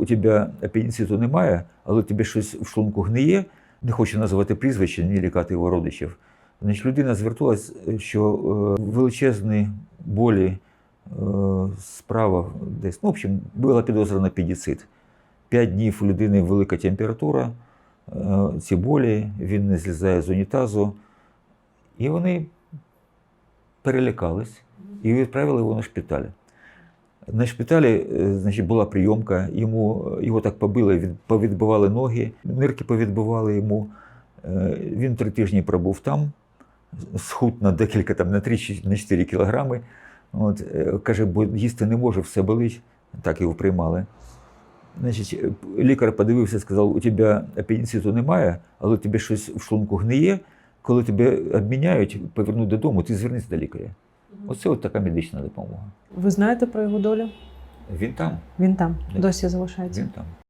у тебе апендициту немає, але тобі щось в шлунку гниє, не хочу називати прізвище, ні лікати його родичів. Значить, людина зверталась, що е, величезні болі е, справа десь. Ну, в общем, була підозра на апендицит. П'ять днів у людини велика температура, е, ці болі, він не злізає з унітазу. І вони перелякались і відправили його на шпиталь. На шпиталі е, значить, була прийомка, йому, його так побили, від, повідбивали ноги, нирки повідбивали йому. Е, Він три тижні пробув там, схуд на декілька, там, на 3-4 кілограми. От, е, каже, бо їсти не може, все болить. Так його приймали. Значить, е, лікар подивився, сказав: у тебе апендициту немає, але тобі щось в шлунку гниє. Коли тебе обміняють, повернуть додому, ти звернися до лікаря. Оце от така медична допомога. Ви знаєте про його долю? Він там, Він там досі залишається. він там.